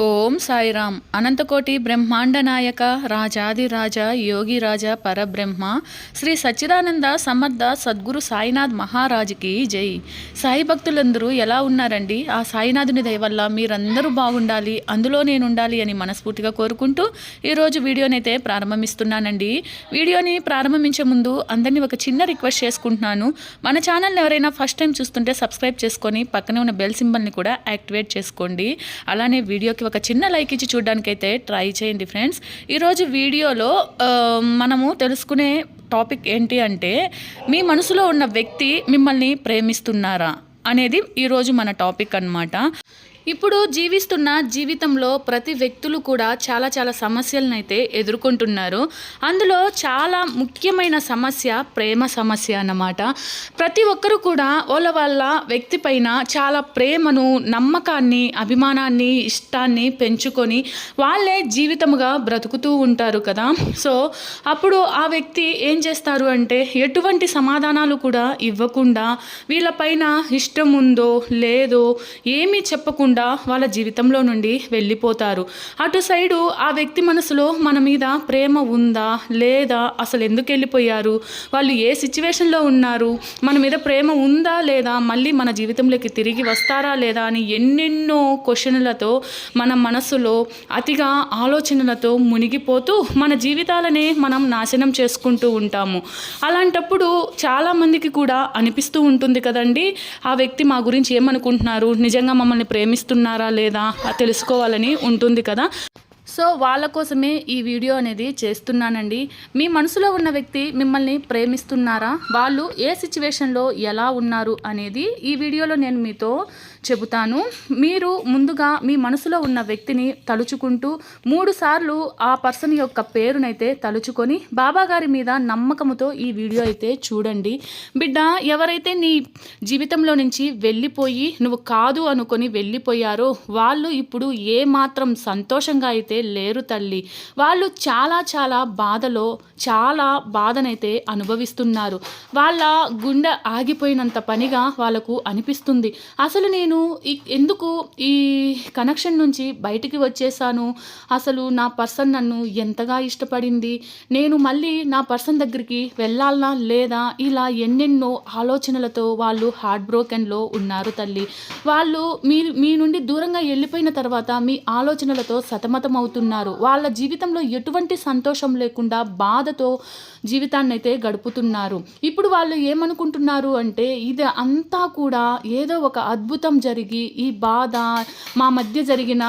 ఓం సాయిరామ్. అనంతకోటి బ్రహ్మాండ నాయక రాజాదిరాజ యోగిరాజ పరబ్రహ్మ శ్రీ సచ్చిదానంద సమర్థ సద్గురు సాయినాథ్ మహారాజుకి జై. సాయి భక్తులందరూ ఎలా ఉన్నారండి? ఆ సాయినాథుని దయవల్ల మీరందరూ బాగుండాలి అందులో నేను ఉండాలి అని మనస్ఫూర్తిగా కోరుకుంటూ ఈరోజు వీడియోనైతే ప్రారంభమిస్తున్నానండి. వీడియోని ప్రారంభించే ముందు అందరినీ ఒక చిన్న రిక్వెస్ట్ చేసుకుంటున్నాను. మన ఛానల్ని ఎవరైనా ఫస్ట్ టైం చూస్తుంటే సబ్స్క్రైబ్ చేసుకొని పక్కనే ఉన్న బెల్ సింబల్ని కూడా యాక్టివేట్ చేసుకోండి. అలానే వీడియోకి వీడియోకి ఒక చిన్న లైక్ ఇచ్చి చూడడానికైతే ట్రై చేయండి ఫ్రెండ్స్. ఈరోజు వీడియోలో మనము తెలుసుకునే టాపిక్ ఏంటి అంటే మీ మనసులో ఉన్న వ్యక్తి మిమ్మల్ని ప్రేమిస్తున్నారా అనేది ఈరోజు మన టాపిక్ అనమాట ఇప్పుడు జీవిస్తున్న జీవితంలో ప్రతి వ్యక్తులు కూడా చాలా చాలా సమస్యలను అయితే ఎదుర్కొంటున్నారు. అందులో చాలా ముఖ్యమైన సమస్య ప్రేమ సమస్య అన్నమాట. ప్రతి ఒక్కరు కూడా వాళ్ళ వాళ్ళ వ్యక్తి పైన చాలా ప్రేమను నమ్మకాన్ని అభిమానాన్ని ఇష్టాన్ని పెంచుకొని వాళ్ళే జీవితముగా బ్రతుకుతూ ఉంటారు కదా. సో అప్పుడు ఆ వ్యక్తి ఏం చేస్తారు అంటే ఎటువంటి సమాధానాలు కూడా ఇవ్వకుండా వీళ్ళపైన ఇష్టం ఉందో లేదో ఏమీ చెప్పకుండా లేకుండా వాళ్ళ జీవితంలో నుండి వెళ్ళిపోతారు. అటు సైడు ఆ వ్యక్తి మనసులో మన మీద ప్రేమ ఉందా? లేదా? అసలు ఎందుకు వెళ్ళిపోయారు? వాళ్ళు ఏ సిచ్యువేషన్లో ఉన్నారు? మన మీద ప్రేమ ఉందా? లేదా? మళ్ళీ మన జీవితంలోకి తిరిగి వస్తారా? లేదా? అని ఎన్నెన్నో క్వశ్చన్లతో మన మనసులో అతిగా ఆలోచనలతో మునిగిపోతూ మన జీవితాలనే మనం నాశనం చేసుకుంటూ ఉంటాము. అలాంటప్పుడు చాలామందికి కూడా అనిపిస్తూ ఉంటుంది కదండి ఆ వ్యక్తి మా గురించి ఏమనుకుంటున్నారు? నిజంగా మమ్మల్ని ప్రేమిస్తారు ఇస్తున్నారా లేదా తెలుసుకోవాలని ఉంటుంది కదా. సో వాళ్ళ కోసమే ఈ వీడియో అనేది చేస్తున్నానండి. మీ మనసులో ఉన్న వ్యక్తి మిమ్మల్ని ప్రేమిస్తున్నారా? వాళ్ళు ఏ సిచ్యువేషన్లో ఎలా ఉన్నారు అనేది ఈ వీడియోలో నేను మీతో చెబుతాను. మీరు ముందుగా మీ మనసులో ఉన్న వ్యక్తిని తలుచుకుంటూ మూడు సార్లు ఆ పర్సన్ యొక్క పేరునైతే తలుచుకొని బాబాగారి మీద నమ్మకముతో ఈ వీడియో అయితే చూడండి. బిడ్డ ఎవరైతే నీ జీవితంలో నుంచి వెళ్ళిపోయి నువ్వు కాదు అనుకొని వెళ్ళిపోయారో వాళ్ళు ఇప్పుడు ఏ మాత్రం సంతోషంగా అయితే లేరు తల్లి. వాళ్ళు చాలా చాలా బాధలో చాలా బాధనైతే అనుభవిస్తున్నారు. వాళ్ళ గుండె ఆగిపోయినంత పనిగా వాళ్ళకు అనిపిస్తుంది. అసలు నేను ఎందుకు ఈ కనెక్షన్ నుంచి బయటికి వచ్చేసాను? అసలు నా పర్సన్ నన్ను ఎంతగా ఇష్టపడింది? నేను మళ్ళీ నా పర్సన్ దగ్గరికి వెళ్ళాలనా లేదా? ఇలా ఎన్నెన్నో ఆలోచనలతో వాళ్ళు హార్ట్ బ్రోకెన్లో ఉన్నారు తల్లి. వాళ్ళు మీ మీ నుండి దూరంగా వెళ్ళిపోయిన తర్వాత మీ ఆలోచనలతో సతమతం అవుతున్నారు వాళ్ళ జీవితంలో ఎటువంటి సంతోషం లేకుండా బాధతో జీవితాన్ని అయితే గడుపుతున్నారు. ఇప్పుడు వాళ్ళు ఏమనుకుంటున్నారు అంటే ఇది అంతా కూడా ఏదో ఒక అద్భుతం జరిగి ఈ బాధ మా మధ్య జరిగిన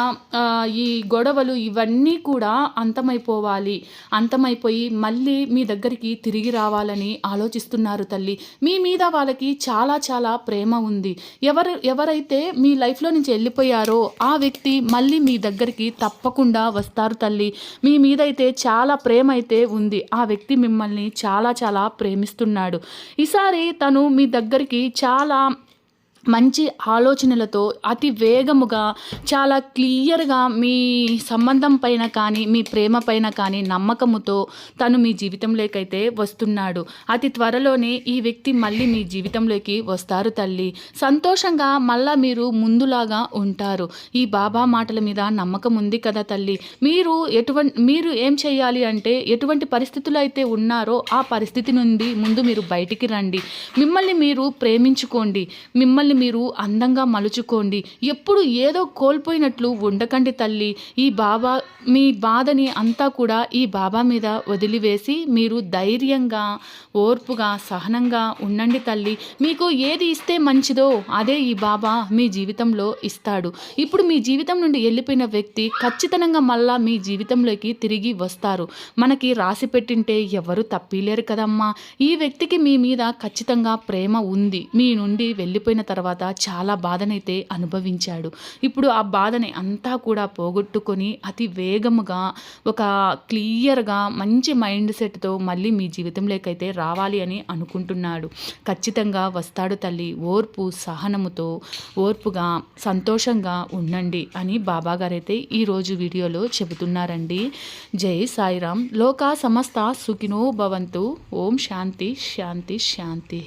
ఈ గొడవలు ఇవన్నీ కూడా అంతమైపోవాలి. అంతమైపోయి మళ్ళీ మీ దగ్గరికి తిరిగి రావాలని ఆలోచిస్తున్నారు తల్లి. మీ మీద వాళ్ళకి చాలా చాలా ప్రేమ ఉంది. ఎవరు ఎవరైతే మీ లైఫ్లో నుంచి వెళ్ళిపోయారో ఆ వ్యక్తి మళ్ళీ మీ దగ్గరికి తప్పకుండా వస్తారు తల్లి. మీ మీద అయితే చాలా ప్రేమ అయితే ఉంది. ఆ వ్యక్తి మిమ్మల్ని చాలా చాలా ప్రేమిస్తున్నాడు. ఈసారి తను మీ దగ్గరికి చాలా మంచి ఆలోచనలతో అతి వేగముగా చాలా క్లియర్గా మీ సంబంధం పైన కానీ మీ ప్రేమ పైన కానీ నమ్మకముతో తను మీ జీవితంలోకైతే వస్తున్నాడు. అతి త్వరలోనే ఈ వ్యక్తి మళ్ళీ మీ జీవితంలోకి వస్తారు తల్లి. సంతోషంగా మళ్ళా మీరు ముందులాగా ఉంటారు. ఈ బాబా మాటల మీద నమ్మకం ఉంది కదా తల్లి. మీరు ఎటువంటి మీరు ఏం చేయాలి అంటే ఎటువంటి పరిస్థితులు అయితే ఉన్నారో ఆ పరిస్థితి నుండి ముందు మీరు బయటికి రండి. మిమ్మల్ని మీరు ప్రేమించుకోండి. మిమ్మల్ని మిమ్మల్ని మీరు అందంగా మలుచుకోండి. ఎప్పుడు ఏదో కోల్పోయినట్లు ఉండకండి తల్లి. ఈ బాబా మీ బాధని అంతా కూడా ఈ బాబా మీద వదిలివేసి మీరు ధైర్యంగా ఓర్పుగా సహనంగా ఉండండి తల్లి. మీకు ఏది ఇస్తే మంచిదో అదే ఈ బాబా మీ జీవితంలో ఇస్తాడు. ఇప్పుడు మీ జీవితం నుండి వెళ్ళిపోయిన వ్యక్తి ఖచ్చితంగా మళ్ళా మీ జీవితంలోకి తిరిగి వస్తారు. మనకి రాసి పెట్టింటే ఎవరు తప్పిలేరు కదమ్మా. ఈ వ్యక్తికి మీ మీద ఖచ్చితంగా ప్రేమ ఉంది. మీ నుండి వెళ్ళిపోయిన తర్వాత తర్వాత చాలా బాధనైతే అనుభవించాడు. ఇప్పుడు ఆ బాధని అంతా కూడా పోగొట్టుకొని అతి వేగముగా ఒక క్లియర్గా మంచి మైండ్ సెట్తో మళ్ళీ మీ జీవితంలోకైతే రావాలి అని అనుకుంటున్నాడు. ఖచ్చితంగా వస్తాడు తల్లి ఓర్పు సహనముతో ఓర్పుగా సంతోషంగా ఉండండి అని బాబాగారైతే ఈరోజు వీడియోలో చెబుతున్నారండి. జై సాయిరామ్. లోకా సమస్త సుఖినో భవంతు. ఓం శాంతి శాంతి శాంతి.